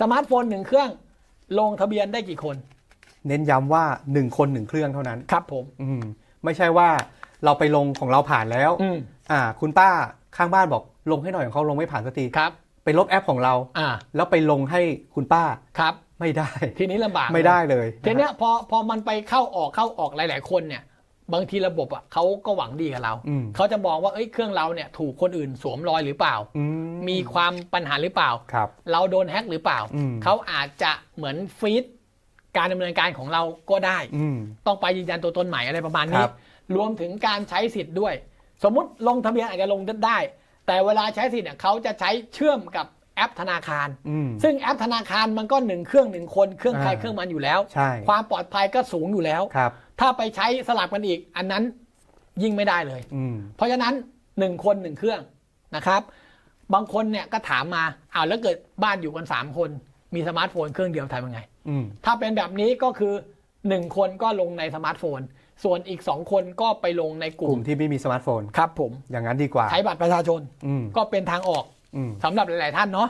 สมาร์ทโฟนหนึ่งเครื่อง ลงทะเบียนได้กี่คน เน้นย้ำว่าหนึ่งคนหนึ่งเครื่องเท่านั้นครับผม อืมไม่ใช่ว่าเราไปลงของเราผ่านแล้วอืม อ่า คุณป้าข้างบ้านบอกลงให้หน่อยของเขาลงไม่ผ่านสักทีครับ ไปลบแอปของเรา อ่าแล้วไปลงให้คุณป้าครับ ไม่ได้ ทีนี้ลำบาก ไม่ได้เลยทีเนี้ยพอพอมันไปเข้าออกเข้าออกหลาย ๆ คนเนี่ย บางทีระบบอะเขาก็หวังดีกับเราอืมเขาจะมองว่าเอ้ยเครื่องเราเนี่ยถูกคนอื่นสวมรอยหรือเปล่าอืมีความปัญหาหรือเปล่าครับเราโดนแฮ็กหรือเปล่าอืมเขาอาจจะเหมือนฟีดการดำเนินการของเราก็ได้อืมต้องไปยืนยันตัวตนใหม่อะไรประมาณคนี้รับรวมถึงการใช้สิทธิ์ด้วย สมมุติลงทะเบียนอาจจะลงได้ แต่เวลาใช้สิทธิ์เนี่ยเขาจะใช้เชื่อมกับแอปธนาคารอืมซึ่งแอปธนาคารมันก็หนึ่งเครื่องหนึ่งคน เครื่องใครอ่าเครื่องมันอยู่แล้วใช่ความปลอดภัยก็สูงอยู่แล้วครับ ถ้าไปใช้สลับกันอีก อันนั้นยิ่งไม่ได้เลย อืม เพราะฉะนั้นหนึ่งคนหนึ่งเครื่องนะครับ บางคนเนี่ยก็ถามมาอ้าวแล้วเกิดบ้านอยู่กันสามคน มีสมาร์ทโฟนเครื่องเดียวทำยังไง อืม ถ้าเป็นแบบนี้ก็คือหนึ่งคนก็ลงในสมาร์ทโฟน ส่วนอีกสองคนก็ไปลงในกกลุ่ลุ่มมที่ไม่มีสมาร์ทโฟน ครับผม อย่างนั้นดีกว่า ใช้บัตรประชาชนอืม ก็เป็นทางออกอืม สำหรับหลาย ๆ ท่านเนาะ